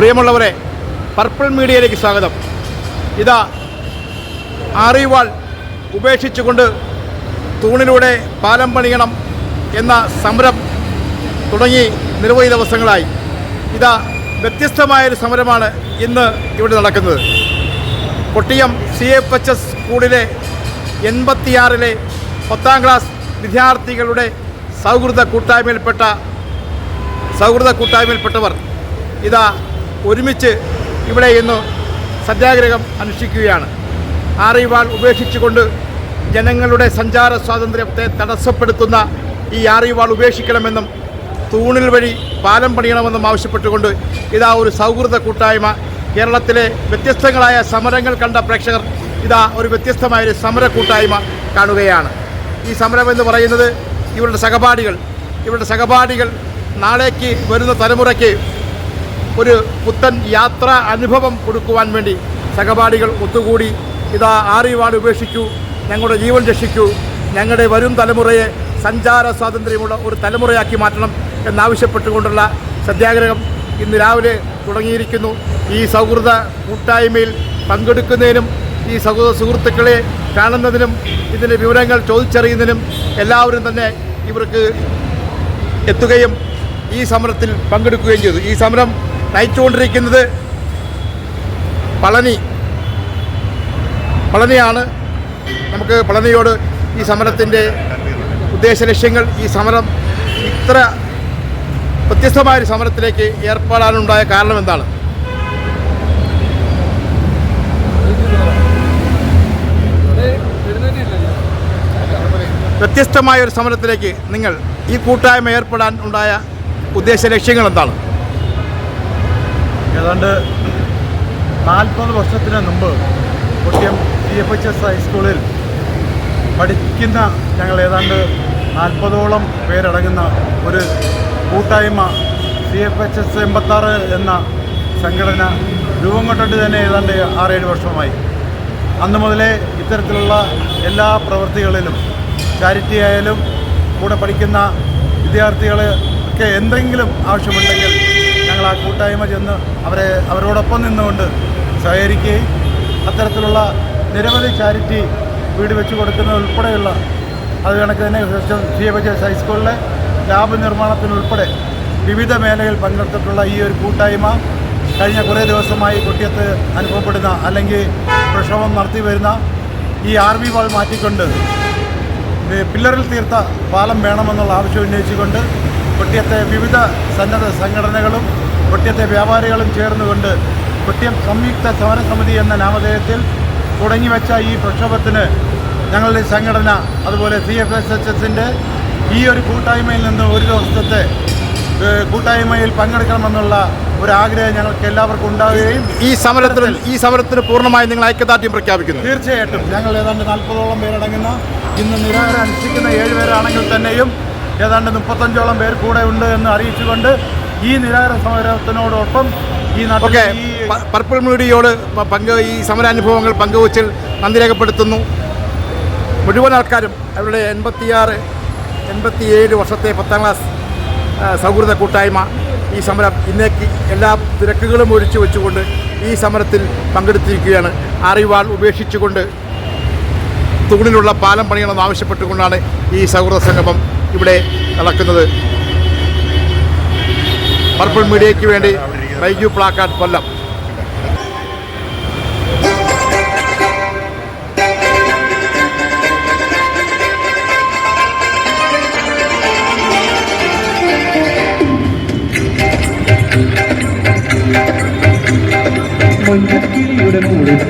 പ്രിയമുള്ളവരെ പർപ്പിൾ മീഡിയയിലേക്ക് സ്വാഗതം. ഇതാ ആറിവാൾ ഉപേക്ഷിച്ചുകൊണ്ട് തൂണിലൂടെ പാലം പണിയണം എന്ന സമരം തുടങ്ങി നിരവധി ദിവസങ്ങളായി. ഇതാ വ്യത്യസ്തമായൊരു സമരമാണ് ഇന്ന് ഇവിടെ നടക്കുന്നത്. Kottiyam C F H S സ്കൂളിലെ എൺപത്തിയാറിലെ പത്താം ക്ലാസ് വിദ്യാർത്ഥികളുടെ സൗഹൃദ കൂട്ടായ്മയിൽപ്പെട്ട സൗഹൃദ കൂട്ടായ്മയിൽപ്പെട്ടവർ. ഇതാ ഒരുമിച്ച് ഇവിടെ ഇന്ന് സത്യാഗ്രഹം അനുഷ്ഠിക്കുകയാണ്. ആറിവാൾ ഉപേക്ഷിച്ചുകൊണ്ട് ജനങ്ങളുടെ സഞ്ചാര സ്വാതന്ത്ര്യത്തെ തടസ്സപ്പെടുത്തുന്ന ഈ ആറിവാൾ ഉപേക്ഷിക്കണമെന്നും തൂണിൽ വഴി പാലം പണിയണമെന്നും ആവശ്യപ്പെട്ടുകൊണ്ട് ഇതാ ഒരു സൗഹൃദ കൂട്ടായ്മ. കേരളത്തിലെ വ്യത്യസ്തങ്ങളായ സമരങ്ങൾ കണ്ട പ്രേക്ഷകർ ഇതാ ഒരു വ്യത്യസ്തമായൊരു സമര കൂട്ടായ്മ കാണുകയാണ്. ഈ സമരം എന്ന് പറയുന്നത് ഇവരുടെ സഹപാഠികൾ. ഇവരുടെ സഹപാഠികൾ നാളേക്ക് വരുന്ന തലമുറയ്ക്ക് ഒരു പുത്തൻ യാത്രാ അനുഭവം കൊടുക്കുവാൻ വേണ്ടി സഹപാഠികൾ ഒത്തുകൂടി ഇതാ ആറിവാട് ഉപേക്ഷിക്കൂ ഞങ്ങളുടെ ജീവൻ രക്ഷിക്കൂ ഞങ്ങളുടെ വരും തലമുറയെ സഞ്ചാര സ്വാതന്ത്ര്യമുള്ള ഒരു തലമുറയാക്കി മാറ്റണം എന്നാവശ്യപ്പെട്ടുകൊണ്ടുള്ള സത്യാഗ്രഹം ഇന്ന് രാവിലെ തുടങ്ങിയിരിക്കുന്നു. ഈ സൗഹൃദ കൂട്ടായ്മയിൽ പങ്കെടുക്കുന്നതിനും ഈ സൗഹൃദ സുഹൃത്തുക്കളെ കാണുന്നതിനും ഇതിന്റെ വിവരങ്ങൾ ചോദിച്ചറിയുന്നതിനും എല്ലാവരും തന്നെ ഇവർക്ക് എത്തുകയും ഈ സമരത്തിൽ പങ്കെടുക്കുകയും ചെയ്തു. ഈ സമരം നയിച്ചുകൊണ്ടിരിക്കുന്നത് പളനി. പളനിയാണ്. നമുക്ക് പളനിയോട് ഈ സമരത്തിന്റെ ഉദ്ദേശ ലക്ഷ്യങ്ങൾ ഈ സമരം ഇത്ര വ്യത്യസ്തമായൊരു സമരത്തിലേക്ക് ഏർപ്പെടാനുണ്ടായ കാരണം എന്താണ്? വ്യത്യസ്തമായ ഒരു സമരത്തിലേക്ക് നിങ്ങൾ ഈ കൂട്ടായ്മ ഏർപ്പെടാൻ ഉണ്ടായ ഉദ്ദേശ ലക്ഷ്യങ്ങൾ എന്താണ്? ഏതാണ്ട് നാൽപ്പത് വർഷത്തിന് മുമ്പ് Kottiyam C F H S ഹൈസ്കൂളിൽ പഠിക്കുന്ന ഞങ്ങൾ ഏതാണ്ട് നാൽപ്പതോളം പേരടങ്ങുന്ന ഒരു കൂട്ടായ്മ സി എഫ് എച്ച് എസ് എൺപത്താറ് എന്ന സംഘടന രൂപം കൊണ്ടിട്ട് തന്നെ ഏതാണ്ട് ആറേഴ് വർഷമായി അന്ന് മുതലേ ഇത്തരത്തിലുള്ള എല്ലാ പ്രവൃത്തികളിലും ചാരിറ്റി ആയാലും കൂടെ പഠിക്കുന്ന വിദ്യാർത്ഥികൾ ഒക്കെ എന്തെങ്കിലും ആവശ്യമുണ്ടെങ്കിൽ ഞങ്ങൾ ആ കൂട്ടായ്മ ചെന്ന് അവരെ അവരോടൊപ്പം നിന്നുകൊണ്ട് സഹകരിക്കുകയും അത്തരത്തിലുള്ള നിരവധി ചാരിറ്റി വീട് വെച്ച് കൊടുക്കുന്നത് ഉൾപ്പെടെയുള്ള അത് കണക്ക് തന്നെ സി എഫ് എച്ച് ഹൈസ്കൂളിലെ ലാബ് നിർമ്മാണത്തിനുൾപ്പെടെ വിവിധ മേഖലയിൽ പങ്കെടുത്തിട്ടുള്ള ഈ ഒരു കൂട്ടായ്മ കഴിഞ്ഞ കുറേ ദിവസമായി കുട്ടിയത്ത് അനുഭവപ്പെടുന്ന അല്ലെങ്കിൽ പ്രക്ഷോഭം നടത്തി വരുന്ന ഈ ആർ വി വാൾ മാറ്റിക്കൊണ്ട് പില്ലറിൽ തീർത്ത പാലം വേണമെന്നുള്ള ആവശ്യം ഉന്നയിച്ചുകൊണ്ട് കൊട്ടിയത്തെ വിവിധ സന്നദ്ധ സംഘടനകളും കൊട്ടിയത്തെ വ്യാപാരികളും ചേർന്നുകൊണ്ട് കൊട്ടിയം സംയുക്ത സമരസമിതി എന്ന നാമധേയത്തിൽ തുടങ്ങിവെച്ച ഈ പ്രക്ഷോഭത്തിന് ഞങ്ങളുടെ സംഘടന അതുപോലെ സി എഫ് എസ് എച്ച് എസിന്റെ ഈ ഒരു കൂട്ടായ്മയിൽ നിന്ന് ഒരു ദിവസത്തെ കൂട്ടായ്മയിൽ പങ്കെടുക്കണമെന്നുള്ള ഒരു ആഗ്രഹം ഞങ്ങൾക്ക് എല്ലാവർക്കും ഉണ്ടാവുകയും ഈ സമരത്തിൽ ഈ സമരത്തിന് പൂർണമായി നിങ്ങൾ ഐക്യദാർഢ്യം പ്രഖ്യാപിക്കുന്നു. തീർച്ചയായിട്ടും. ഞങ്ങൾ ഏതാണ്ട് നാൽപ്പതോളം പേരടങ്ങുന്ന ഇന്ന് നിരാഹാരം അനുഷ്ഠിക്കുന്ന ഏഴുപേരാണെങ്കിൽ തന്നെയും ഏതാണ്ട് മുപ്പത്തഞ്ചോളം പേർ കൂടെ ഉണ്ട് എന്ന് അറിയിച്ചുകൊണ്ട് ഈ നിരാഹാര സമരത്തിനോടൊപ്പം ഈ നാട്ടിലെ പർപ്പിൾ മീഡിയയോട് പങ്ക് ഈ സമരാനുഭവങ്ങൾ പങ്കുവച്ചിൽ നന്ദി രേഖപ്പെടുത്തുന്നു. മുഴുവൻ ആൾക്കാരും അവരുടെ എൺപത്തിയാറ് എൺപത്തിയേഴ് വർഷത്തെ പത്താം ക്ലാസ് സൗഹൃദ കൂട്ടായ്മ ഈ സമരം ഇന്നേക്ക് എല്ലാ തിരക്കുകളും ഒഴിച്ചു വെച്ചുകൊണ്ട് ഈ സമരത്തിൽ പങ്കെടുത്തിരിക്കുകയാണ്. അറിവാൾ ഉപേക്ഷിച്ചുകൊണ്ട് തൂണിലുള്ള പാലം പണിയണമെന്ന് ആവശ്യപ്പെട്ടുകൊണ്ടാണ് ഈ സൗഹൃദ സംഗമം ഇവിടെ നടക്കുന്നത്. പർപ്പിൾ മീഡിയയ്ക്ക് വേണ്ടി ബൈജു പ്ലാക്കാർഡ് കൊല്ലം. മഞ്ഞക്കിളിയുടെ മൂട്